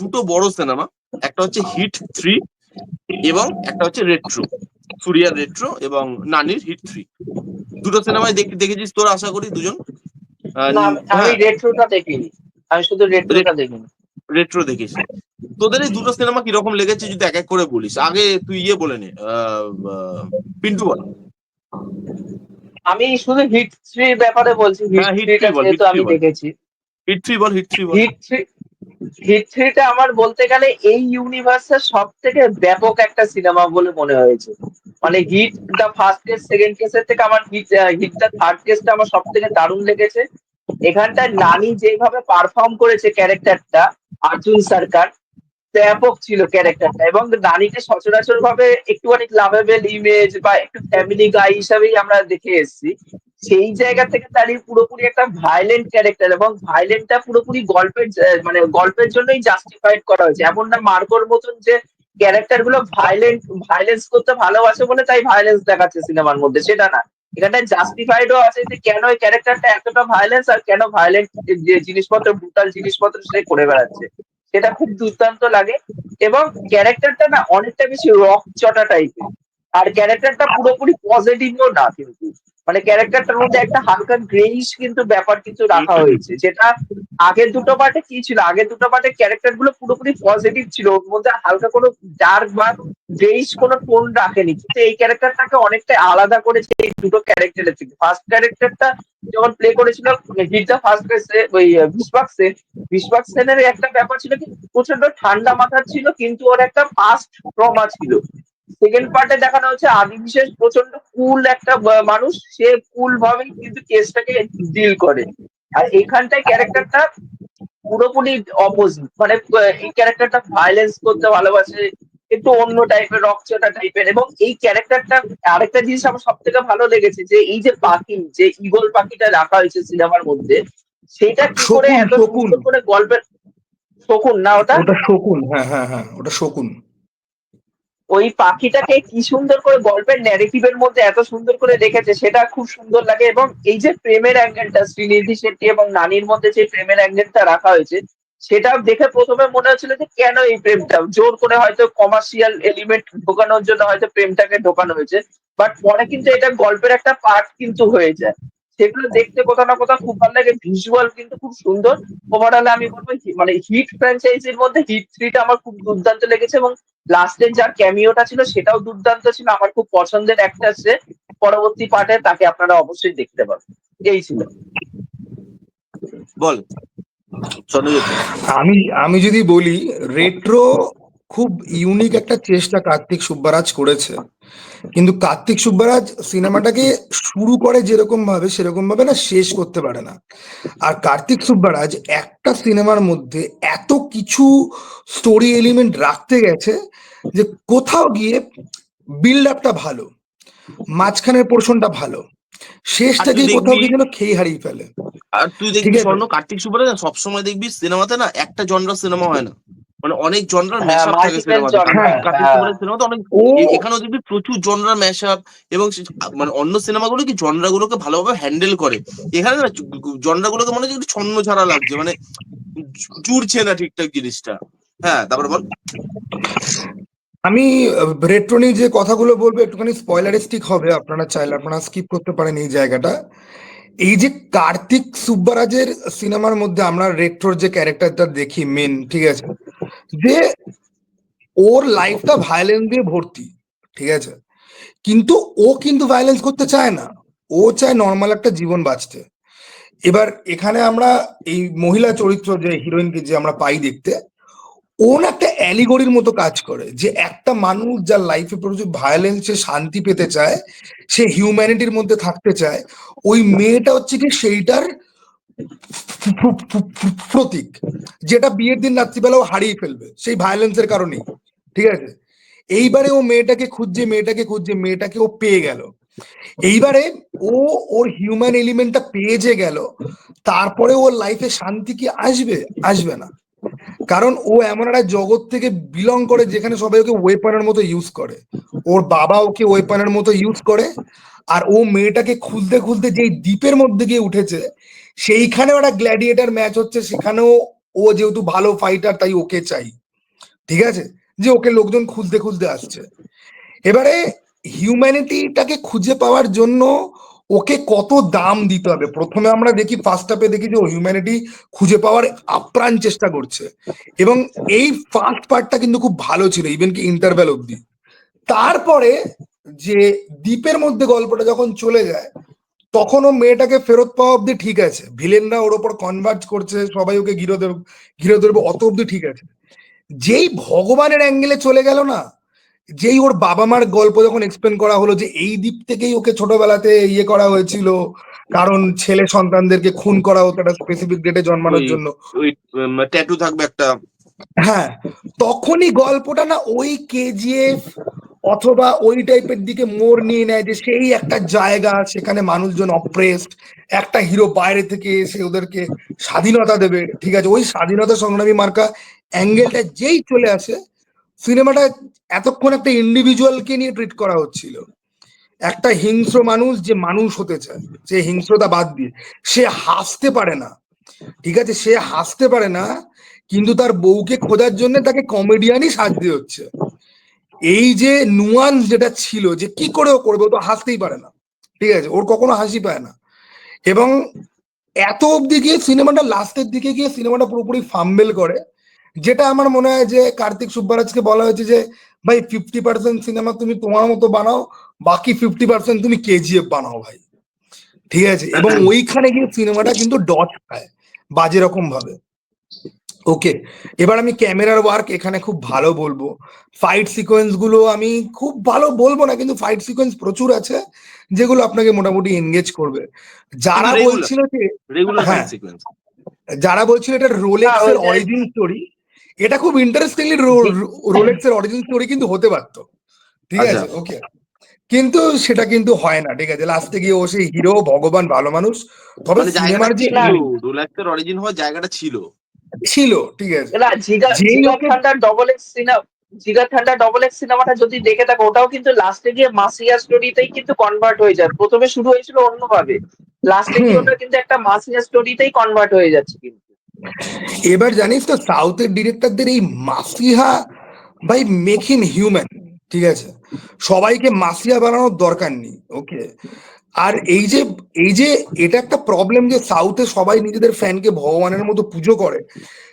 দুটো বড় সিনেমা একটা হচ্ছে হিট থ্রি এবং একটা হচ্ছে রেট্রো সুরিয়া রেট্রো এবং নানির হিট থ্রি দুটো সিনেমায় দেখেছিস তোর আশা করি দুজন? না আমি হ্যাঁ রেট্রোটা দেখিনি। আমি শুধু রেট্রোটা দেখিনি। রেট্রো দেখেছি তোদের এই দুটো সিনেমা কীরকম লেগেছে যদি এক এক করে বলিস? আগে তুই ইয়ে বলে নে পিন্টু বল। আমি শুধু হিট থ্রির ব্যাপারে বলছি। হিট হ্যাঁ, যেহেতু আমি দেখেছি। হিট থ্রি বল হিট থ্রি বল। হিট থ্রি হিট আমার বলতে গেলে এই ইউনিভার্সের সব থেকে ব্যাপক একটা সিনেমা বলে মনে হয়েছে। মানে hit the first case second কেসের থেকে আমার হিট হিট থার্ড কেসটা আমার সব থেকে দারুণ লেগেছে। এখানটায় নানি যেভাবে পারফর্ম করেছে ক্যারেক্টারটা অর্জুন সরকার, ব্যাপক ছিল ক্যারেক্টারটা এবং নানিকে সচরাচর ভাবে একটুখানি লাভেবল ইমেজ বা একটু ফ্যামিলি গাই হিসাবেই আমরা দেখে এসেছি। সেই জায়গা থেকে দাঁড়িয়ে পুরোপুরি একটা ভায়োলেন্ট ক্যারেক্টার এবং ভায়োলেন্টটা পুরোপুরি গল্পের মানে গল্পের জন্যই জাস্টিফাইড করা হয়েছে। এমন না মার্কোর মতন যে ক্যারেক্টারগুলো ভায়োলেন্ট ভায়োলেন্স করতে ভালোবাসে বলে তাই ভায়োলেন্স দেখাচ্ছে সিনেমার মধ্যে। সেটা না। এখানটায় জাস্টিফাইডও আছে যে কেন এই ক্যারেক্টারটা এতটা ভায়োলেন্স আর কেন ভায়োলেন্ট যে জিনিসপত্র ব্রুটাল জিনিসপত্র সে করে বেড়াচ্ছে। সেটা খুব দুর্দান্ত লাগে এবং ক্যারেক্টারটা না অনেকটা বেশি রক চটা টাইপের আর ক্যারেক্টারটা পুরোপুরি পজিটিভও না কিন্তু। মানে ক্যারেক্টারটার মধ্যে একটা হালকা গ্রেইস কিন্তু ব্যাপার কিন্তু রাখা হয়েছে। যেটা আগের দুটো পার্টে কি ছিল? আগের দুটো পার্টে ক্যারেক্টারগুলো পুরোপুরি পজিটিভ ছিল। ওর মধ্যে হালকা কোনো ডার্ক বা গ্রেইস কোনো টোন রাখেনি। কিন্তু এই ক্যারেক্টারটাকে অনেকটা আলাদা করেছে এই দুটো ক্যারেক্টারের থেকে। ফার্স্ট ক্যারেক্টারটা যখন প্লে করেছিল হিট দ্য ফার্স্ট ওই বিশবাক সেন। বিশবাক সেনের একটা ব্যাপার ছিল কি প্রচণ্ড ঠান্ডা মাথার ছিল, কিন্তু ওর একটা ফাস্ট ট্রমা ছিল। সেকেন্ড পার্টে দেখানো হচ্ছে আদি বিশেষ প্রচণ্ড কুল একটা মানুষ। সে কুল ভাবেই কিন্তু কেসটাকে ডিল করে। আর এখানটায় ক্যারেক্টারটা পুরোপুরি অপোজিট মানে এই ক্যারেক্টারটা ভায়োলেন্স করতে ভালোবাসে একটু অন্য টাইপের রকচটা টাইপের এবং এই ক্যারেক্টারটা আরেকটা জিনিস আমার সব থেকে ভালো লেগেছে যে এই যে পাখি যে ইগল পাখিটা রাখা হয়েছে সিনেমার মধ্যে সেটা কি করে এত। সুন্দর করে গল্পের শকুন না ওটা? ওটা শকুন হ্যাঁ হ্যাঁ হ্যাঁ ওটা শকুন। ওই পাখিটাকে কি সুন্দর করে গল্পের ন্যারেটিভের মধ্যে এত সুন্দর করে রেখেছে, সেটা খুব সুন্দর লাগে এবং এই যে প্রেমের অ্যাঙ্গেলটা শ্রীনিধি শেট্টি এবং নানির মধ্যে যে প্রেমের অ্যাঙ্গেলটা রাখা হয়েছে, সেটা দেখে প্রথমে মনে হচ্ছিল যে কেন এই প্রেমটা? জোর করে হয়তো কমার্শিয়াল এলিমেন্ট ঢোকানোর জন্য হয়তো প্রেমটাকে ঢোকানো হয়েছে বাট পরে কিন্তু এটা গল্পের একটা পার্ট কিন্তু হয়ে যায়। সেগুলো দেখতে কোথাও না কোথাও খুব ভালো লাগে ভিজুয়াল কিন্তু খুব সুন্দর। ওভারঅল আমি বলব মানে হিট ফ্র্যাঞ্চাইজির মধ্যে হিট থ্রিটা আমার খুব দুর্দান্ত লেগেছে এবং লাস্টের যার ক্যামিওটা ছিল সেটাও দুর্দান্ত ছিল। আমার খুব পছন্দের একটা সে পরবর্তী পার্টে তাকে আপনারা অবশ্যই দেখতে পাবেন। এই ছিল। বল। আমি আমি যদি বলি রেট্রো খুব ইউনিক একটা চেষ্টা কার্তিক সুব্বারাজ করেছে। কিন্তু কার্তিক সুব্বারাজ সিনেমাটাকে শুরু করে যেরকম ভাবে সেরকম ভাবে না শেষ করতে পারে না। আর কার্তিক সুব্বারাজ একটা সিনেমার মধ্যে এত কিছু স্টোরি এলিমেন্ট রাখতে গেছে যে কোথাও গিয়ে বিল্ড আপটা ভালো মাঝখানের পোর্শনটা ভালো শেষটা দেখবি- কোথাও গিয়ে যেন খেয়ে হারিয়ে ফেলে। আর তুই দেখবি স্বর্ণ কার্তিক সুব্বারাজ সবসময় দেখবি সিনেমাতে না একটা জনরার সিনেমা হয় না। মানে অনেক জনরার হ্যাঁ, ম্যাশআপ থাকে সিনেমাতে হ্যাঁ, অনেক এখানেও দেখবি প্রচুর জনরার ম্যাশআপ এবং মানে অন্য সিনেমাগুলো কি জনরা গুলোকে ভালোভাবে হ্যান্ডেল করে? এখানে না জনরা গুলোকে মনে হচ্ছে ছন্ন ছাড়া লাগছে মানে জুড়ছে না ঠিকঠাক জিনিসটা। হ্যাঁ তারপরে বল। আমি রেট্রোনি যে কথাগুলো বলব একটুখানি স্পয়লারিস্টিক হবে আপনারা চাইলে আপনারা স্কিপ করতে পারেন এই জায়গাটা। এই যে কার্তিক সুব্বারাজের সিনেমার মধ্যে আমরা রেট্রোর যে ক্যারেক্টারটা দেখি মেন ঠিক আছে? যে ওর লাইফটা ভায়োলেন্স দিয়ে ভর্তি, ঠিক আছে? কিন্তু ও কিন্তু ভায়োলেন্স করতে চায় না। ও চায় নর্মাল একটা জীবন বাঁচতে। এবার এখানে আমরা এই মহিলা চরিত্র যে হিরোইনকে যে আমরা পাই দেখতে, ও না একটা অ্যালিগরির মতো কাজ করে যে একটা মানুষ যার লাইফে প্রচুর ভায়োলেন্স সে শান্তি পেতে চায়, সে হিউম্যানিটির মধ্যে থাকতে চায়, ওই মেয়েটা হচ্ছে কি সেইটার প্রতীক, যেটা বিয়ের দিন রাত্রিবেলা ও হারিয়ে ফেলবে, সেই ভায়োলেন্সের কারণেই, ঠিক আছে? এইবারে ও মেয়েটাকে খুঁজছে মেয়েটাকে খুঁজছে, মেয়েটাকে ও পেয়ে গেল। এইবারে ও ওর হিউম্যান এলিমেন্টটা পেয়ে যে গেল, তারপরে ওর লাইফে শান্তি কি আসবে? আসবে না। কারণ ও এমন একটা জগৎ থেকে বিলং করে, যেখানে সবাই ওকে ওয়েপনের মতো ইউজ করে। ওর বাবা ওকে ওয়েপনের মতো ইউজ করে, আর ও মেয়েটাকে খুলতে খুলতে যেই দ্বীপের মধ্যে গিয়ে উঠেছে সেইখানে একটা গ্ল্যাডিয়েটার ম্যাচ হচ্ছে, সেখানেও ও যেহেতু ভালো ফাইটার তাই ওকে চাই। ঠিক আছে? যে ওকে লোকজন খুঁজতে খুঁজতে আসছে। এবারে হিউম্যানিটিটাকে খুঁজে পাওয়ার জন্য ওকে কত দাম দিতে হবে? প্রথমে আমরা দেখি ফার্স্ট হাফে দেখি যে ও হিউম্যানিটি খুঁজে পাওয়ার আপ্রাণ চেষ্টা করছে। এবং এই ফার্স্ট পার্টটা কিন্তু খুব ভালো ছিল ইভেন কি ইন্টারভেল অব্দি তারপরে যে দ্বীপের মধ্যে গল্পটা যখন চলে যায় তখন ও মেয়েটাকে ফেরত পাওয়া অব্দি ঠিক আছে। ভিলেনরা ওর ওপর কনভার্ট করছে সবাই ওকে ঘিরে ধরবে ঘিরে ধরবে অত অব্দি ঠিক আছে। যেই ভগবানের অ্যাঙ্গেলে চলে গেল না যেই ওর বাবা মার গল্প যখন এক্সপ্লেন করা হলো যে এই দিক থেকেই ওকে ছোটবেলাতে ইয়ে করা হয়েছিল কারণ ছেলে সন্তানদেরকে খুন করা হতো একটা স্পেসিফিক ডেটে জন্মানোর জন্য। ট্যাটু থাকবে একটা। হ্যাঁ তখনই গল্পটা না ওই কেজিএফ অথবা ওই টাইপের দিকে মোড় নিয়ে নেয় যে সেই একটা জায়গা সেখানে মানুষজন অপ্রেসড একটা হিরো বাইরে থেকে এসে ওদেরকে স্বাধীনতা দেবে। ঠিক আছে, ওই স্বাধীনতা সংগ্রামী মার্কা অ্যাঙ্গেলটা যেই চলে আসে, সিনেমাটা এতক্ষণ একটা ইন্ডিভিজুয়ালকে নিয়ে ট্রিট করা হচ্ছিল। একটা হিংস্র মানুষ যে মানুষ হতে চায়, সে হিংস্রতা বাদ দিয়ে, সে হাসতে পারে না। ঠিক আছে, সে হাসতে পারে না, কিন্তু তার বউকে খোঁজার জন্য তাকে কমেডিয়ানই সাজতে হচ্ছে। এই যে নুয়ান্স যেটা ছিল যে কি করে ও করবে ও তো হাসতেই পারে না। ঠিক আছে? ওর কখনো হাসি পায় না। এবং এত অবধি গিয়ে সিনেমাটা লাস্টের দিকে গিয়ে সিনেমাটা পুরোপুরি ফাম্বেল করে যেটা আমার মনে হয় যে কার্তিক সুব্বারাজকে বলা হয়েছে যে ভাই ফিফটি পার্সেন্ট সিনেমা তুমি তোমার মতো বানাও বাকি ফিফটি পার্সেন্ট তুমি কেজিএফ বানাও ভাই। ঠিক আছে? এবং ওইখানে গিয়ে সিনেমাটা কিন্তু ডট খায় বাজে রকম ভাবে। ওকে এবার আমি ক্যামেরার ওয়ার্ক এখানে খুব ভালো বলব। ফাইট সিকোয়েন্সগুলো আমি খুব ভালো বলব না কিন্তু ফাইট সিকোয়েন্স প্রচুর আছে যেগুলো আপনাকে মোটামুটি এনগেজ করবে। যারা. বলছিল যে রেগুলার হ্যাঁ। সিকোয়েন্স যারা বলছিল এটা রোলেক্স এর অরিজিন স্টোরি এটা খুব ইন্টারেস্টিংলি রোলেক্স এর অরিজিন স্টোরি কিন্তু হতে পারতো। ঠিক আচ্ছা। আছে ওকে কিন্তু সেটা কিন্তু হয় না ঠিক আছে। লাস্টে গিয়ে ও সেই হিরো ভগবান ভালো মানুষ। তবে সিনেমার যে ছিল রোলাক্সের অরিজিন হওয়ার জায়গাটা ছিল। ছিল ঠিক আছে। না জিগা জিগা ঠান্ডা ডবল এক্স সিনেমা জিগা ঠান্ডা ডবল এক্স সিনেমাটা যদি দেখে থাকো ওটাও কিন্তু লাস্টে গিয়ে মাসিয়া স্টোরিতেই কিন্তু কনভার্ট হয়ে যায়। প্রথমে শুরু হয়েছিল অন্যভাবে। লাস্টে গিয়ে ওটা কিন্তু একটা মাসিয়া স্টোরিতেই কনভার্ট হয়ে যাচ্ছে কিন্তু। এবার জানিস তো সাউথের ডিরেক্টরদের এই মাসিহা ভাই মেক হিম হিউম্যান ঠিক আছে? সবাইকে মাসিয়া বানানোর দরকার নেই ওকে আর এই যে এই যে এটা একটা প্রবলেম যে সাউথে সবাই নিজেদের ফ্যানকে ভগবানের মতো পুজো করে,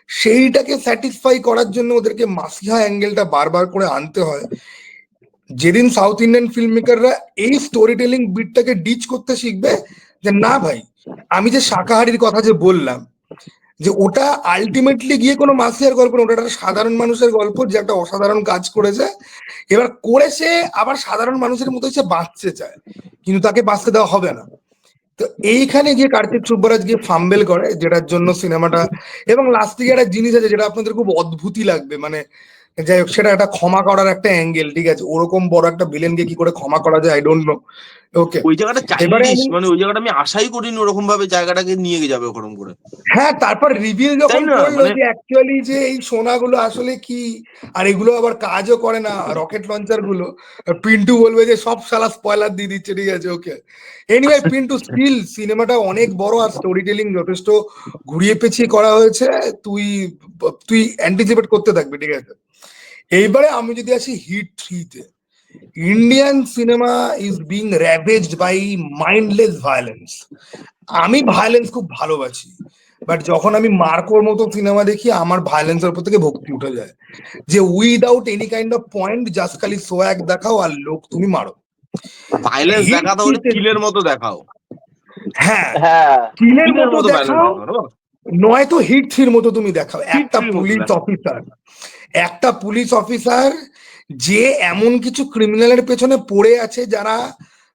সেইটাকে স্যাটিসফাই করার জন্য ওদেরকে মাসিহা অ্যাঙ্গেলটা বারবার করে আনতে হয়। যেদিন সাউথ ইন্ডিয়ান ফিল্ম মেকাররা এই স্টোরি টেলিং বিটটাকে ডিচ করতে শিখবে যে, না ভাই, আমি যে শাকাহারির কথা যে বললাম যে ওটা আলটিমেটলি গিয়ে কোনো মাসিয়ার গল্প না, ওটা একটা সাধারণ মানুষের গল্প যে একটা অসাধারণ কাজ করেছে। এবার করেছে, আবার সাধারণ মানুষের মতো সে বাঁচতে চায়, কিন্তু তাকে বাঁচতে দেওয়া হবে না। তো এইখানে গিয়ে কার্তিক সুব্বরাজ গিয়ে ফাম্বেল করে, যেটার জন্য সিনেমাটা এবং লাস্টে একটা জিনিস আছে যেটা আপনাদের খুব অদ্ভুতই লাগবে মানে যাই হোক সেটা একটা ক্ষমা করার একটা অ্যাঙ্গেল ঠিক আছে? ওরকম বড় একটা ভিলেনকে কি করে ক্ষমা করা যায়? আই ডোন্ট নো ওকে ওই জায়গাটা চাইনিজ মানে ওই জায়গাটা আমি আশাই করিনি ওরকম ভাবে জায়গাটাকে নিয়ে যাবে ওরকম করে। হ্যাঁ তারপর রিভিল যখন করল মানে- যে অ্যাকচুয়ালি যে এই সোনাগুলো আসলে কি আর এগুলো আবার কাজও করে না রকেট লঞ্চারগুলো। পিন্টু বলবে যে সব শালা স্পয়লার দিয়ে দিচ্ছে। ঠিক আছে ওকে এনিওয়ে পিন্টু স্টিল সিনেমাটা অনেক বড় আর স্টোরি টেলিং যথেষ্ট ঘুরিয়ে পেঁচিয়ে করা হয়েছে। তুই তুই অ্যান্টিসিপেট করতে থাকবি ঠিক আছে? এইবারে আমি যদি আসি হিট থ্রিতে Indian cinema is being ravaged by mindless violence আমি ভায়োলেন্স খুব ভালোবাসি বাট যখন আমি মার্কোর মতো সিনেমা দেখি আমার ভায়োলেন্সের উপর থেকে ভক্তি উঠে যায়। যে without any kind of point just খালি সোয়াগ দেখাও আর লোক তুমি মারো। দেখাতে হলে কিলের মতো দেখাও। হ্যাঁ হ্যাঁ। কিলের মতো দেখাও? নয়তো হিট থ্রির মতো তুমি দেখাও একটা পুলিশ অফিসার একটা পুলিশ অফিসার যে এমন কিছু ক্রিমিনালের পেছনে পড়ে আছে যারা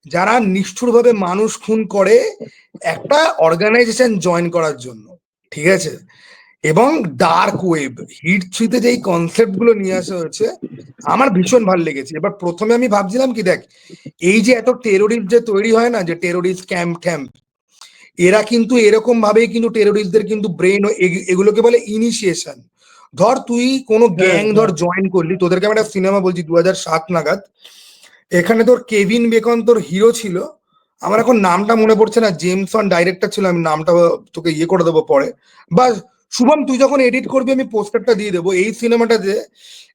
যারা নিষ্ঠুরভাবে মানুষ খুন করে একটা অর্গানাইজেশন জয়েন করার জন্য, ঠিক আছে? এবং ডার্ক ওয়েব হিট থ্রিতে যেই কনসেপ্টগুলো নিয়ে আসা হয়েছে, আমার ভীষণ ভালো লেগেছে। এবার প্রথমে আমি ভাবছিলাম কি, দেখ, এই যে এত টেরোরিস্ট যে তৈরি হয় না, যে টেরোরিস্ট ক্যাম্প ক্যাম্প এরা কিন্তু এরকম ভাবেই কিন্তু টেরোরিস্টদের কিন্তু ব্রেন এগুলোকে বলে ইনিশিয়েশন ধর তুই কোনো গ্যাং ধর জয়েন করলি তোদেরকে আমি একটা সিনেমা বলছি দু হাজার সাত নাগাদ। এখানে তোর কেভিন বেকন তোর হিরো ছিল। আমার এখন নামটা মনে পড়ছে না জেমসন ডাইরেক্টর ছিল আমি নামটা তোকে ইয়ে করে দেবো পরে। বা শুভম তুই যখন এডিট করবি আমি পোস্টারটা দিয়ে দেবো। এই সিনেমাটা যে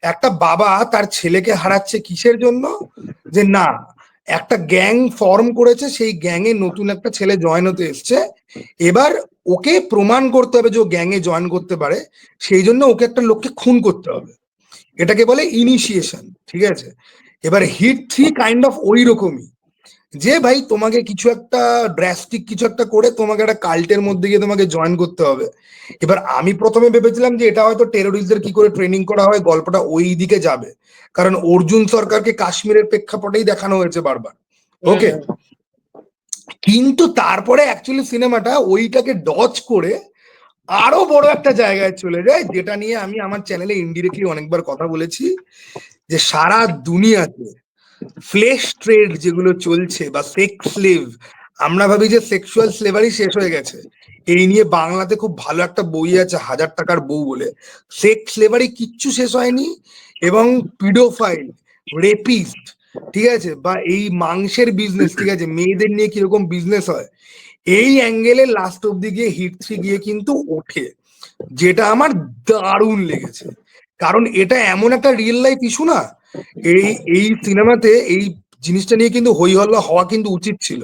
একটা বাবা তার ছেলেকে হারাচ্ছে কিসের জন্য? যে না একটা গ্যাং ফর্ম করেছে সেই গ্যাংয়ে নতুন একটা ছেলে জয়েন হতে এসছে। এবার ওকে প্রমাণ করতে হবে যে ও গ্যাংয়ে জয়েন করতে পারে সেই জন্য ওকে একটা লোককে খুন করতে হবে। এটাকে বলে ইনিশিয়েশন ঠিক আছে? এবার হিট থ্রি কাইন্ড অফ ওই রকমই যে ভাই তোমাকে কিছু একটা ড্রাস্টিক কিছু একটা করে তোমাকে একটা কাল্টের মধ্যে গিয়ে তোমাকে জয়েন করতে হবে। এবার আমি প্রথমে ভেবেছিলাম যে এটা হয়তো টেরোরিস্টদের কি করে ট্রেনিং করা হয় গল্পটা ওই দিকে যাবে। কারণ অর্জুন সরকারকে কাশ্মীরের প্রেক্ষাপটেই দেখানো হয়েছে বারবার। ওকে কিন্তু তারপরে অ্যাকচুয়ালি সিনেমাটা ওইটাকে ডচ করে আরও বড় একটা জায়গায় চলে যায়, যেটা নিয়ে আমি আমার চ্যানেলে ইনডিরেক্টলি অনেকবার কথা বলেছি, যে সারা দুনিয়াতে ফ্লেশ ট্রেড যেগুলো চলছে বা সেক্স স্লেভ আমরা ভাবি যে সেক্সুয়াল স্লেভারি শেষ হয়ে গেছে। এই নিয়ে বাংলাতে খুব ভালো একটা বই আছে, হাজার টাকার বউ বলে। সেক্স স্লেভারি কিচ্ছু শেষ হয়নি এবং পিডোফাইল রেপিস্ট ঠিক আছে? বা এই মাংসের বিজনেস ঠিক আছে? মেয়েদের নিয়ে কীরকম বিজনেস হয়? এই অ্যাঙ্গেলে লাস্ট অব্দি গিয়ে হিট থ্রি গিয়ে কিন্তু ওঠে। যেটা আমার দারুণ লেগেছে। কারণ এটা এমন একটা রিয়েল লাইফ ইস্যু না, এই এই সিনেমাতে এই জিনিসটা নিয়ে কিন্তু হই হল্লা হওয়া কিন্তু উচিত ছিল।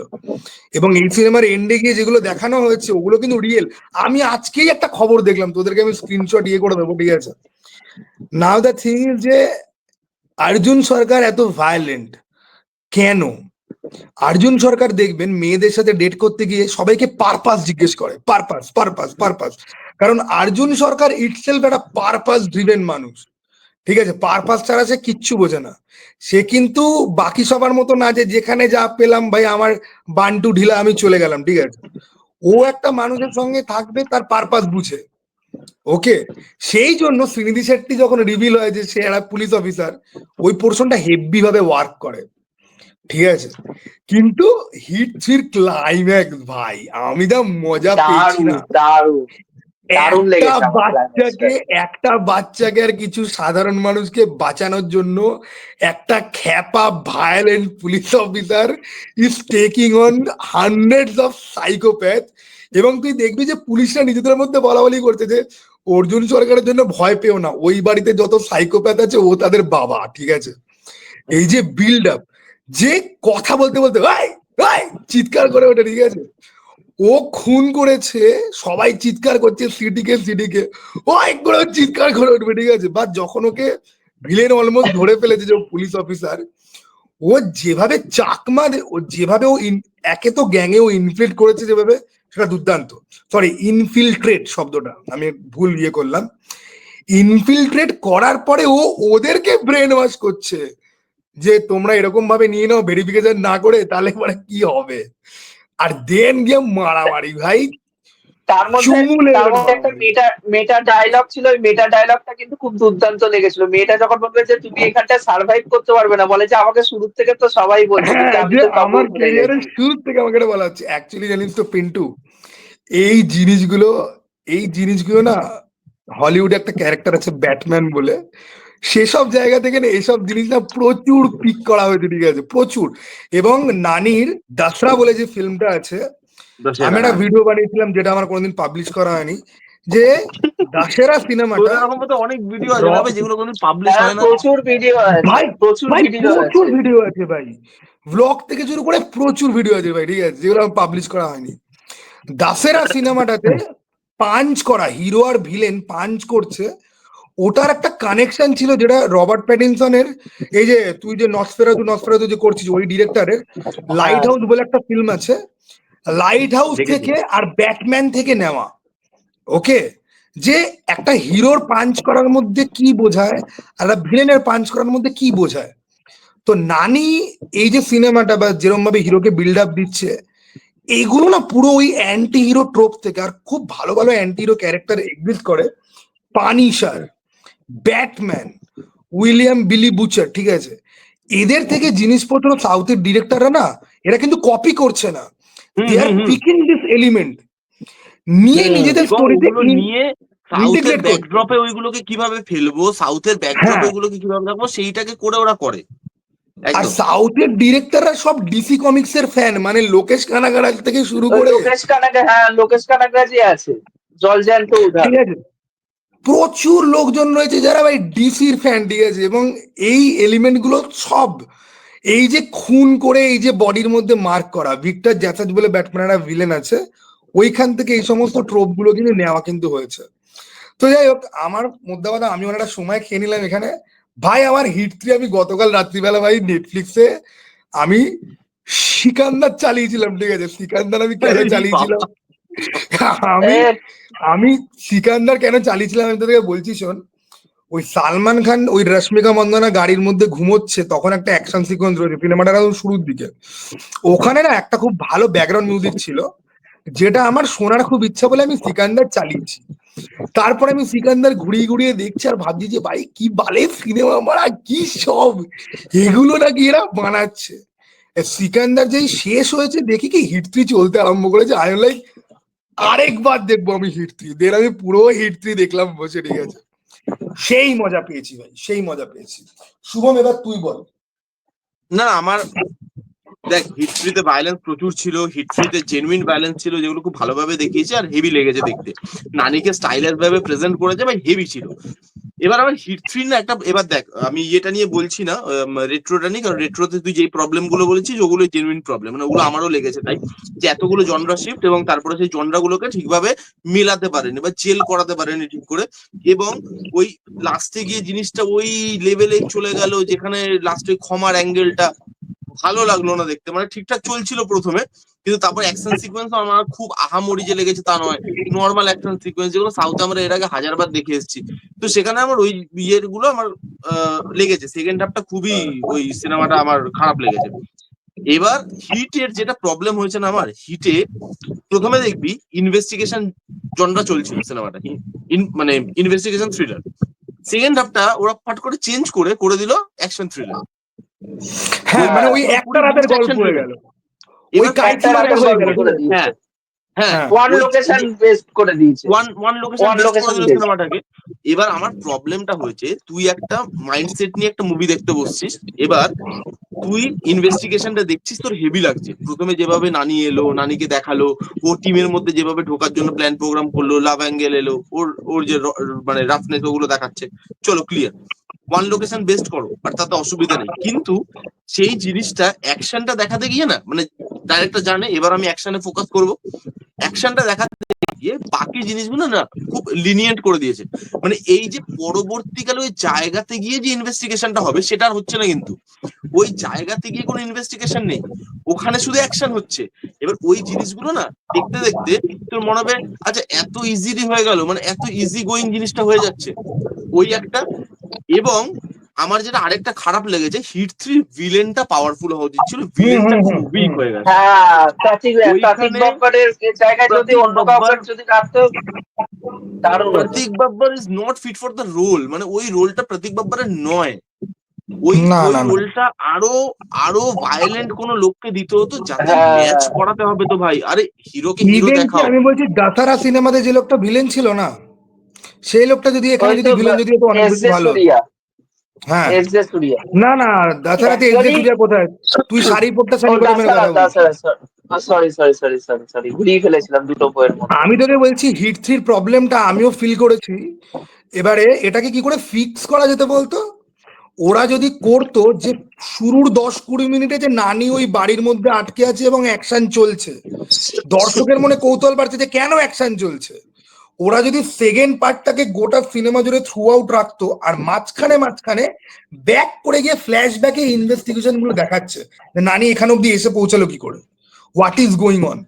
এবং এই সিনেমার এন্ডে গিয়ে যেগুলো দেখানো হয়েছে, ওগুলো কিন্তু রিয়েল আমি আজকেই একটা খবর দেখলাম, তোদেরকে আমি স্ক্রিনশট ইয়ে করে দেবো, ঠিক আছে? নাও দ্য থিং ইজ যে অর্জুন সরকার এত ভায়োলেন্ট কেন? অর্জুন সরকার দেখবেন মেয়েদের সাথে ডেট করতে গিয়ে সবাইকে পারপাস জিজ্ঞেস করে পারপাস পারপাস পারপাস কারণ অর্জুন সরকার ইটসেলফ একটা পারপাস ড্রিভেন মানুষ। ঠিক আছে? পারপাস ছাড়া সে কিচ্ছু বোঝে না। সে কিন্তু বাকি সবার মতো না যে, যেখানে যা পেলাম ভাই, আমার বান্টু ঢিলা, আমি চলে গেলাম। ঠিক আছে? ও একটা মানুষের সঙ্গে থাকবে, তার পারপাস বুঝে। ওকে সেই জন্য শ্রীনিধি শেট্টি যখন রিভিল হয় যে সে একটা পুলিশ অফিসার ওই পোর্শনটা হেভি ভাবে ওয়ার্ক করে। ঠিক আছে? কিন্তু হিট থ্রির ক্লাইম্যাক্স ভাই আমি যা মজা পেয়েছি না। একটা বাচ্চাকে একটা বাচ্চাকে আর কিছু সাধারণ মানুষকে বাঁচানোর জন্য একটা খ্যাপা violent police officer is taking on hundreds of psychopath এবং তুই দেখবি যে পুলিশরা নিজেদের মধ্যে বলা বলি করছে যে, অর্জুন সরকারের জন্য ভয় পেও না। ওই বাড়িতে যত সাইকোপ্যাথ আছে, ও তাদের বাবা, ঠিক আছে? এই যে বিল্ড আপ যে কথা বলতে বলতে চিৎকার করে ওঠে, ঠিক আছে? ও খুন করেছে, সবাই চিৎকার করছে সিটিকে সিটিকে ও এক করে চিৎকার করে উঠবে, ঠিক আছে? বা যখন ওকে ভিলেন অলমোস্ট ধরে ফেলেছে যে পুলিশ অফিসার ও যেভাবে চাকমা যেভাবে ও একে তো গ্যাংয়ে ও ইনফিল্ট করেছে যেভাবে সেটা দুর্দান্ত। সরি ইনফিল্ট্রেট শব্দটা। আমি ভুল ইয়ে করলাম। ইনফিল্ট্রেট করার পরে ও ওদেরকে ব্রেন ওয়াশ করছে। যে তোমরা এরকম ভাবে নিয়ে নাও ভেরিফিকেশন না করে তাহলে পরে কি হবে? আর দেন গিয়ে মারামারি ভাই। তার মধ্যে তার মধ্যে একটা মেটা মেটা ডায়লগ ছিল। ওই মেটা ডায়লগটা কিন্তু খুব দুর্দান্ত লেগেছিল। মেয়েটা যখন বলবে যে তুমি এখানটা সার্ভাইভ করতে পারবে না বলে যে আমাকে শুরুর থেকে তো সবাই বলছে। হ্যাঁ, আমার ক্যারিয়ারের শুরু থেকে আমাকে বলা হচ্ছে। অ্যাকচুয়ালি জানিস তো পিন্টু এই জিনিসগুলো এই জিনিসগুলো না হলিউডে একটা ক্যারেক্টার আছে ব্যাটম্যান বলে। সেসব জায়গা থেকে না এসব জিনিস না প্রচুর পিক করা হয়েছে ঠিক আছে? প্রচুর। এবং নানির দাসরা বলে যে ফিল্মটা আছে আমি একটা ভিডিও বানিয়েছিলাম যেটা আমার কোনোদিন পাবলিশ করা হয়নি যে দাসেরা সিনেমাটা এরকম মতো অনেক ভিডিও আছে ভাবে যেগুলো কোনো পাবলিশ হ্যাঁ, হয় না। প্রচুর ভিডিও আছে। ভাই, প্রচুর ভিডিও প্রচুর ভিডিও আছে ভাই। ব্লগ থেকে শুরু করে প্রচুর ভিডিও আছে ভাই ঠিক আছে? যেগুলো পাবলিশ করা হয়নি। দাসেরা সিনেমাটাতে পাঞ্চ করা হিরো আর ভিলেন পাঞ্চ করছে। ওটার একটা কানেকশন ছিল যেটা রবার্ট প্যাটিনসনের এই যে তুই যে নসফেরাতু নসফেরাতু যে করছিস ওই ডিরেক্টরের লাইট হাউস বলে একটা ফিল্ম আছে। লাইট হাউস থেকে আর ব্যাটম্যান থেকে নেওয়া। ওকে যে একটা হিরোর পাঞ্চ করার মধ্যে কি বোঝায় আর ভিলেনের পাঞ্চ করার মধ্যে কি বোঝায়। তো নানি এই যে সিনেমাটা বা যেরকম ভাবে হিরোকে বিল্ড আপ দিচ্ছে এইগুলো না পুরো ওই অ্যান্টি হিরো ট্রোপ থেকে আর খুব ভালো ভালো অ্যান্টি হিরো ক্যারেক্টার এক্সিস্ট করে। Punisher Batman William Billy Butcher ঠিক আছে? এদের থেকে জিনিসপত্র সাউথের ডিরেক্টররা না এরা কিন্তু কপি করছে না। They are. Picking this element নিয়ে নিজেদের স্টোরিতে নিয়ে সাউথের ব্যাকড্রপে ওইগুলোকে কীভাবে ফেলব সাউথের ব্যাকড্রপে হ্যাঁ। ওইগুলোকে কীভাবে রাখব সেইটাকে করে ওরা করে। আর সাউথের ডিরেক্টররা সব ডিসি কমিক্স এর ফ্যান মানে লোকেশ কানাগাড়া থেকে শুরু করে লোকেশ কানাকে হ্যাঁ লোকেশ কানাকরাজি আছে। জলজ্যান্ত উদাহরণ। ঠিক আছে। প্রচুর লোকজন রয়েছে যারা ভাই ডিসির ফ্যান ঠিক আছে? এবং এই এলিমেন্টগুলো সব এই যে খুন করে এই যে বডির মধ্যে মার্ক করা ভিক্টর জ্যাসাজ বলে ব্যাটম্যান একটা ভিলেন আছে ওইখান থেকে এই সমস্ত ট্রোপগুলো কিন্তু নেওয়া কিন্তু হয়েছে। তো যাই হোক আমার মধ্যে কথা আমি অনেকটা সময় খেয়ে নিলাম এখানে। ভাই আমার হিট থ্রি আমি গতকাল রাত্রিবেলা ভাই নেটফ্লিক্সে আমি সিকান্দার চালিয়েছিলাম ঠিক আছে? সিকান্দার আমি কেন চালিয়েছিলাম? আমি আমি সিকান্দার কেন চালিয়েছিলাম আমি তোদেরকে বলছি শোন ওই সালমান খান ওই রশ্মিকা মন্দনা গাড়ির মধ্যে ঘুমোচ্ছে তখন একটা অ্যাকশন সিকোয়েন্স রয়েছে সিনেমাটার একদম শুরুর দিকে। ওখানে না একটা খুব ভালো ব্যাকগ্রাউন্ড মিউজিক ছিল যেটা আমার শোনার খুব ইচ্ছা বলে আমি সিকান্দার চালিয়েছি। তারপরে আমি সিকান্দার ঘুরিয়ে ঘুরিয়ে দেখছি আর ভাবছি যে, ভাই, কি বালে সিনেমা মারা, কি সব? এগুলো নাকি এরা বানাচ্ছে। সিকান্দার যেই শেষ হয়েছে, দেখি কি হিট থ্রি চলতে আরম্ভ করেছে। আই লাইক আরেকবার দেখব আমি হিট থ্রি দেন আমি পুরো হিট থ্রি দেখলাম, বসে ঠিক আছে। সেই মজা পেয়েছি ভাই, সেই মজা পেয়েছি। শুভম, এবার তুই বল। না, আমার দেখ হিট থ্রিতে ভায়োলেন্স প্রচুর ছিল হিট থ্রিতে জেনুইন ভায়োলেন্স ছিল, যেগুলো খুব ভালোভাবে দেখিয়েছে আর হেভি লেগেছে দেখতে। নানিকে স্টাইলাস ভাবে প্রেজেন্ট করেছে ভাই হেভি ছিল। এবার আমার হিট থ্রি না একটা, এবার দেখ, আমি ইয়েটা নিয়ে বলছি না রেট্রোটা নিয়ে, কারণ রেট্রোতে তুই যেই প্রবলেমগুলো বলেছিস ওগুলো জেনুইন প্রবলেম মানে ওগুলো আমারও লেগেছে, তাই যে এতগুলো জনরা শিফট এবং তারপরে সেই জনরা গুলোকে ঠিকভাবে মেলাতে পারেনি বা জেল করাতে পারেনি ঠিক করে, এবং ওই লাস্টে গিয়ে জিনিসটা ওই লেভেলে চলে গেল, যেখানে লাস্টে ক্ষমার অ্যাঙ্গেলটা ভালো লাগল না দেখতে। মানে ঠিকঠাক চলছিল প্রথমে কিন্তু তারপর অ্যাকশন সিকোয়েন্স আমার খুব আহামরি যে লেগেছে তা নয়। নর্মাল অ্যাকশন সিকোয়েন্স যেগুলো সাউথে আমরা এর আগে হাজারবার দেখে এসেছি। তো সেখানে আমার ওই ইয়েরগুলো আমার লেগেছে। সেকেন্ড হাফটা খুবই ওই সিনেমাটা আমার খারাপ লেগেছে। এবার হিটের যেটা প্রবলেম হয়েছে না আমার হিটে প্রথমে দেখবি ইনভেস্টিগেশন জনরা চলছিল সিনেমাটা ইন- মানে ইনভেস্টিগেশন থ্রিলার সেকেন্ড হাফটা ওরা ফাট করে চেঞ্জ করে করে দিল অ্যাকশন থ্রিলার হ্যাঁ মানে ওই একটা রাতের গল্প হয়ে গেল। ওই এবার কাইট রাতের হয়ে গেল। হ্যাঁ হ্যাঁ হ্যাঁ। ওয়ান ওই- লোকেশন ওই- বেস্ট করে দিয়েছে। One one location One location করে দিল based. সিনেমাটাকে এবার আমার প্রবলেমটা হয়েছে তুই একটা মাইন্ডসেট নিয়ে একটা মুভি দেখতে বসছিস। এবার তুই ইনভেস্টিগেশনটা দেখছিস তোর হেভি লাগছে। প্রথমে যেভাবে নানি এলো নানিকে দেখাল ও টিমের মধ্যে যেভাবে ঢোকার জন্য প্ল্যান প্রোগ্রাম করল লাভ অ্যাঙ্গেল এলো ওর ওর যে মানে রাফনেস ওগুলো দেখাচ্ছে। চলো ক্লিয়ার ওয়ান লোকেশন বেস্ট করো আর তাতে অসুবিধা নেই। কিন্তু সেই জিনিসটা অ্যাকশনটা দেখাতে গিয়ে না মানে ডাইরেক্টর জানে, এবার আমি অ্যাকশনে ফোকাস করব। অ্যাকশনটা দেখাতে গিয়ে বাকি জিনিসগুলো না খুব লিনিয়েন্ট করে দিয়েছে। মানে এই যে পরবর্তীকালে ওই জায়গাতে গিয়ে যে ইনভেস্টিগেশনটা হবে, সেটা আর হচ্ছে না কিন্তু। ওই জায়গাতে গিয়ে কোনো ইনভেস্টিগেশন নেই। ওখানে শুধু অ্যাকশন হচ্ছে। এবার ওই জিনিসগুলো না দেখতে দেখতে তোর মনে হবে আচ্ছা এত ইজিলি হয়ে গেল মানে এত ইজি গোয়িং জিনিসটা হয়ে যাচ্ছে। ওই একটা এবং আমার যেটা আরেকটা খারাপ লেগেছে হিট থ্রি ভিলেনটা পাওয়ারফুল হওয়া উচিত ছিল ভিলেনটা খুব উইক হয়ে গেছে। হ্যাঁ প্রতীক বব্বরের জায়গায় যদি অন্য কাউকে যদি রাখতো Prateek Babbar is not fit for the role মানে ওই রোলটা প্রতীক বাব্বারের নয়। ওই। রোলটা আরও আরও ভায়োলেন্ট কোন লোককে দিতে হতো যাতে। ম্যাচ করাতে হবে তো ভাই। আরে হিরোকে হিরো দেখাও। আমি বলছি দাতারা সিনেমাতে যে লোকটা ভিলেন ছিল না? সেই লোকটা যদি এখানে যদি ভিলেন যদি হতো অনেক বেশি ভালো। হ্যাঁ। এস জে সুরিয়া না না দাতারাতে এস যে কোথায়? তুই শাড়ি পরতে শাড়ি পরে মেরে। Sorry sorry sorry sorry sorry ঘুরিয়ে ফেলেছিলাম দুটো বইয়ের মধ্যে। আমি তোকে বলছি হিট থ্রির প্রবলেমটা আমিও ফিল করেছি। এবারে এটাকে কি করে ফিক্স করা যেতে বলতো? ওরা যদি করতো যে শুরুর দশ কুড়ি মিনিটে যে নানি ওই বাড়ির মধ্যে আটকে আছে এবং অ্যাকশন চলছে। দর্শকের মনে কৌতূহল বাড়ছে যে কেন অ্যাকশন চলছে? ওরা যদি সেকেন্ড পার্টটাকে গোটা সিনেমা জুড়ে থ্রু আউট রাখতো আর মাঝখানে মাঝখানে ব্যাক করে গিয়ে ফ্ল্যাশ ব্যাকে ইনভেস্টিগেশনগুলো দেখাচ্ছে নানি এখানে অব্দি এসে পৌঁছালো কি করে? হোয়াট ইজ গোয়িং অন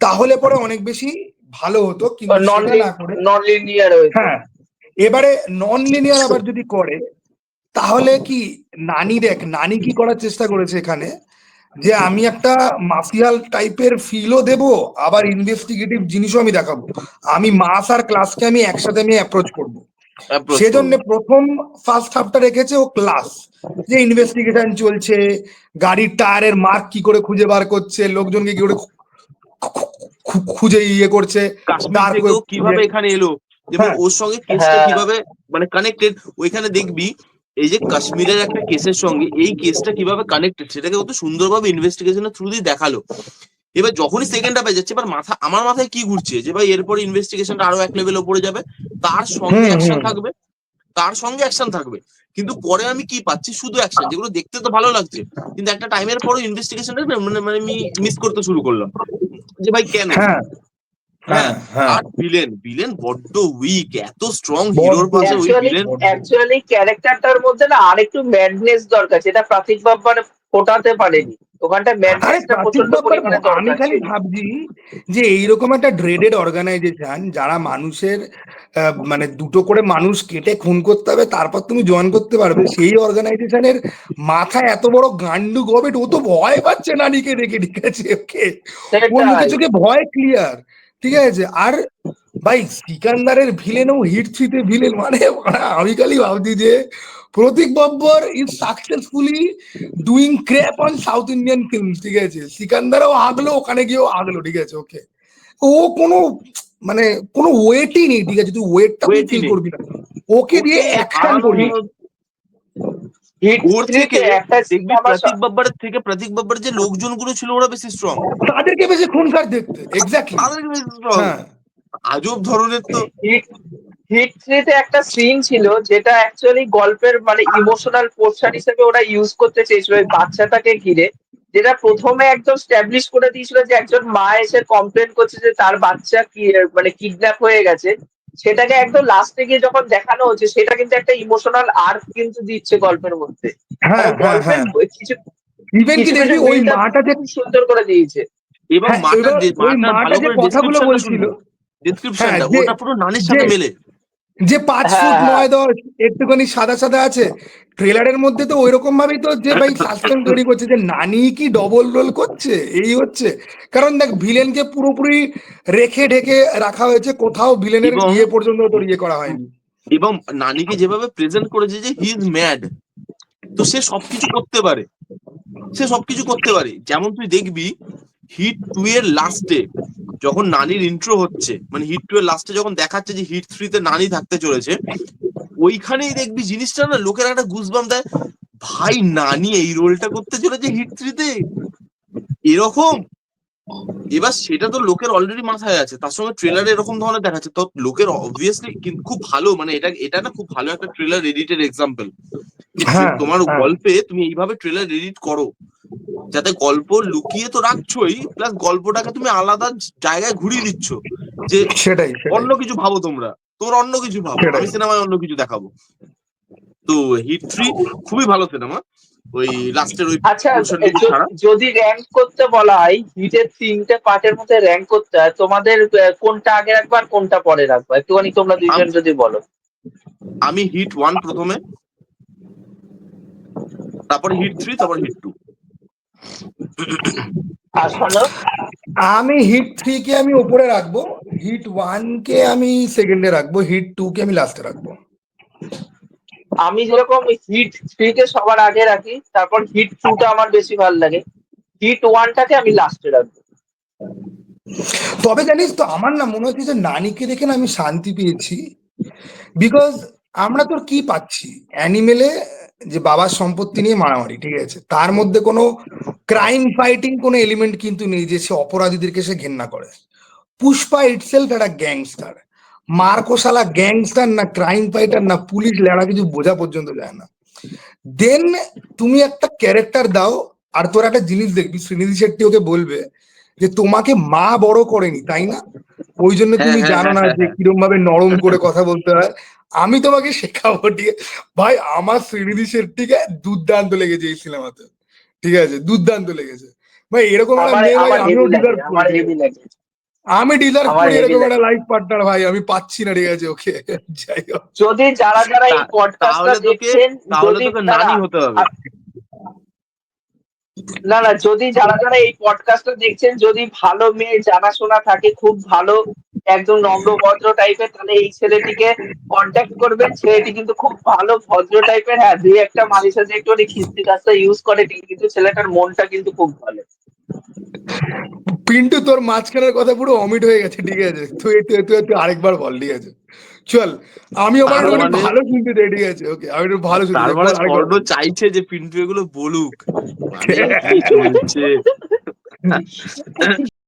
তাহলে পরে অনেক বেশি ভালো হতো কিন্তু নন লিনিয়ার হ্যাঁ এবারে নন লিনিয়ার আবার যদি করে তাহলে কি নানি দেখ নানি কি করার চেষ্টা করেছে এখানে? যে আমি একটা মাফিয়াল টাইপের ফিলও দেব আবার ইনভেস্টিগেটিভ জিনিসও আমি দেখাবো। আমি মাস আর ক্লাসকে আমি একসাথে আমি অ্যাপ্রোচ করব। সেজন্য প্রথম ফার্স্ট হাফটা রেখেছে ও ক্লাস যে ইনভেস্টিগেশন চলছে গাড়ির টায়ারের মার্ক কি করে খুঁজে বার করছে লোকজনকে কি করে খুঁজে ইয়ে করছে কীভাবে এখানে এলো? এবং হ্যাঁ। ওর সঙ্গে কেসটা হ্যাঁ। কীভাবে মানে কানেক্টেড ওইখানে দেখবি এই যে কাশ্মীরের একটা কেসের সঙ্গে এই কেসটা কীভাবে কানেক্টেড সেটাকে কত সুন্দরভাবে ইনভেস্টিগেশনের থ্রু দিয়ে দেখাল। এবার যখনই সেকেন্ড হাফে যাচ্ছে এবার মাথা আমার মাথায় কি ঘুরছে? যে ভাই এরপর ইনভেস্টিগেশনটা আরও এক লেভেল উপরে যাবে তার সঙ্গে অ্যাকশন থাকবে তার সঙ্গে অ্যাকশন থাকবে। কিন্তু পরে আমি কি পাচ্ছি? শুধু অ্যাকশন যেগুলো দেখতে তো ভালো লাগছে কিন্তু একটা টাইমের পরও ইনভেস্টিগেশনটা মানে মানে আমি মিস করতে শুরু করলাম। যে ভাই কেন? হ্যাঁ। আর ভিলেন ভিলেন বড্ড উইক এত স্ট্রং হিরোর পাশে ওই ভিলেন অ্যাকচুয়ালি ক্যারেক্টারটার মধ্যে না আরেকটু ম্যাডনেস দরকার যেটা বাব্বার ফোটাতে পারেনি। ওখানটা আরে ম্যাডনেসটা প্রচণ্ড পরিমাণে আমি খালি ভাবছি যে এইরকম একটা ড্রেডেড অর্গানাইজেশন যারা মানুষের আহ, মানে দুটো করে মানুষ কেটে খুন করতে হবে তারপর তুমি জয়েন করতে পারবে। সেই অর্গানাইজেশনের মাথায় এত বড় গান্ডু গবেট ও তো ভয় পাচ্ছে নানিকে দেখে ঠিক আছে? ওকে। ওর মুখে চোখে ভয় ক্লিয়ার ঠিক আছে? আর ভাই সিকান্দারের ভিলেনও হিট থ্রিতে ভিলেন মানে আমি খালি ভাবছি যে Prateek Babbar is successfully doing crap on South Indian film ঠিক আছে? সিকান্দারও আগলো ওখানে গিয়েও আগলো ঠিক আছে? ওকে ও কোনো মানে কোনো ওয়েটই নেই ঠিক আছে? তুই ওয়েটটা ফিল করবি না। ওকে দিয়ে অ্যাকশন করবি। ওর থ্রিতে থেকে দেখবি প্রতীক থেকে যে লোকজনগুলো ছিল ওরা বেশি স্ট্রং তাদেরকে বেশি খুনকার দেখতে? এক্স্যাক্টলি তাদের বেশি স্ট্রং হ্যাঁ। আজব ধরনের তো। হিট হিট থ্রিতে একটা সিন ছিল যেটা অ্যাকচুয়ালি গল্পের মানে ইমোশনাল পোর্শন হিসেবে ওরা ইউজ করতে চেয়েছিল ওই বাচ্চাটাকে ঘিরে যেটা প্রথমে একদম স্ট্যাবলিশ করে দিয়েছিল যে একজন মা এসে কমপ্লেন করছে যে তার বাচ্চা কি মানে কিডন্যাপ হয়ে গেছে। সেটাকে একদম লাস্টে গিয়ে যখন দেখানো হচ্ছে সেটা কিন্তু একটা ইমোশনাল আর্ক কিন্তু দিচ্ছে গল্পের মধ্যে। হ্যাঁ হ্যাঁ হ্যাঁ। কিছু ইভেন কি দেখবি ওই মাটা যে খুব সুন্দর করে দিয়েছে। এবং মাটা এবার যে- ওই মাটা ভালো যে করে কথাগুলো বলছিল ডেসক্রিপশনটা ওটা পুরো নানির সাথে মেলে। যে পাঁচ হ্যাঁ, ফুট হ্যাঁ। নয় দশ একটুখানি সাদা সাদা আছে ট্রেলারের মধ্যে তো ওই রকম ভাবেই তো যে ভাই সাসপেন্স তৈরি করছে যে নানি কি ডবল রোল করছে? এই হচ্ছে। কারণ দেখ ভিলেনকে পুরোপুরি রেখে ঢেকে রাখা হয়েছে কোথাও ভিলেনের ইয়ে পর্যন্ত তোর ইয়ে করা হয়নি। এবং নানিকে যেভাবে প্রেজেন্ট করেছে যে হি ইজ ম্যাড তো সে সবকিছু করতে পারে। সে সবকিছু করতে পারে। যেমন তুই দেখবি হিট টু এর লাস্টে যখন নানির ইন্ট্রো হচ্ছে মানে হিট টু এর লাস্টে যখন দেখাচ্ছে যে হিট থ্রিতে নানি থাকতে চলেছে ওইখানেই দেখবি জিনিসটা না লোকের একটা গুজবাম দেয় ভাই নানি এই রোলটা করতে চলেছে হিট থ্রিতে এরকম। এবার সেটা তো লোকের অলরেডি মাথায় আছে তার সঙ্গে ট্রেলারে এরকম ধরনের দেখাচ্ছে। তো লোকের অবভিয়াসলি কিন্তু খুব ভালো মানে এটা এটা না খুব ভালো একটা ট্রেলার এডিটের এক্সাম্পল তোমার হ্যাঁ। গল্পে তুমি এইভাবে ট্রেলার এডিট করো। যাতে গল্প লুকিয়ে তো রাখছোই প্লাস গল্পটাকে তুমি আলাদা জায়গায় ঘুরিয়ে দিচ্ছ যে সেটাই অন্য কিছু ভাবো তোমরা তোমরা অন্য কিছু ভাবো আমি সিনেমায় অন্য কিছু দেখাবো। তো হিট থ্রি খুবই ভালো সিনেমা ওই লাস্টের ওই আচ্ছা যদি র্যাঙ্ক করতে বলা হয় হিটের তিনটে পার্টের মধ্যে র্যাঙ্ক করতে হয় তোমাদের কোনটা আগে রাখব আর কোনটা পরে রাখব? একটুখানি তোমরা দুইজন যদি বলো। আমি হিট ওয়ান প্রথমে তারপর হিট থ্রি তারপর হিট টু আমি হিট থ্রি কে আমি ওপরে রাখব হিট ওয়ান কে আমি সেকেন্ডে রাখব হিট টু কে আমি লাস্টে রাখব। আমি যেরকম হিট থ্রি কে সবার আগে রাখি তারপর হিট টু টা আমার বেশি ভালো লাগে। হিট ওয়ানটাকে আমি লাস্টে রাখব। তবে জানিস তো আমার না মনে হচ্ছে যে নানিকে দেখে না আমি শান্তি পেয়েছি। বিকজ আমরা তোর কি পাচ্ছি? অ্যানিমেলে যে বাবার সম্পত্তি নিয়ে মারামারি, ঠিক আছে? তার মধ্যে কোনো ক্রাইম ফাইটিং কোনো এলিমেন্ট কিন্তু নেই যে সে অপরাধীদেরকে সে ঘেন্না করে। পুষ্পা ইটসেলফ একটা গ্যাংস্টার মার্কোশালা গ্যাংস্টার না ক্রাইম ফাইটার না পুলিশ লেড়া কিছু বোঝা পর্যন্ত যায় না। দেন তুমি একটা ক্যারেক্টার দাও, আর তোর একটা জিনিস দেখবি, শ্রীনিধি শেট্টি ওকে বলবে যে তোমাকে মা বড় করেনি, তাই না? ওই জন্য হ্যাঁ, তুমি হ্যাঁ, জানো না হ্যাঁ, যে হ্যাঁ। কিরম ভাবে নরম করে কথা বলতে হয়। আমি তোমাকে শেখাবো ঠিক ভাই আমার শ্রীনিধি শেট্টিকে দুর্দান্ত লেগেছে এই সিনেমাতে। ঠিক আছে? দুর্দান্ত লেগেছে। ভাই এরকম একটা মেয়ে আমার আমিও ডিজার্ভ আমি আমার করি এরকম একটা লাইফ পার্টনার ভাই আমি পাচ্ছি না ঠিক আছে? ওকে যাই হোক। যদি যারা যারা এই পডকাস্টটা তোকে দেখছেন তাহলে যদি নানি হতে হবে। না না, যদি যারা যারা এই পডকাস্টটা দেখছেন, যদি ভালো মেয়ে জানাশোনা থাকে, খুব ভালো একদম নম্র ভদ্র টাইপের তাহলে এই ছেলেটিকে কন্ট্যাক্ট করবেন। ছেলেটি কিন্তু খুব ভালো ভদ্র টাইপের হ্যাঁ দুই একটা মানুষের সাথে একটু খিস্তি কাজটা ইউজ করে, কিন্তু ছেলেটার মনটা কিন্তু খুব ভালো। পিন্টু, তোর মাঝখানের কথা পুরো অমিট হয়ে গেছে, ঠিক আছে? তুই তুই তুই তুই আরেকবার বল, ঠিক আছে? চল আমি আবার মানে- ভালো শুনতে রেডি আছে ওকে আমি একটু ভালো শুনতে তার চাই মানে স্বর্ণ চাইছে যে পিন্টু এগুলো বলুক। মানে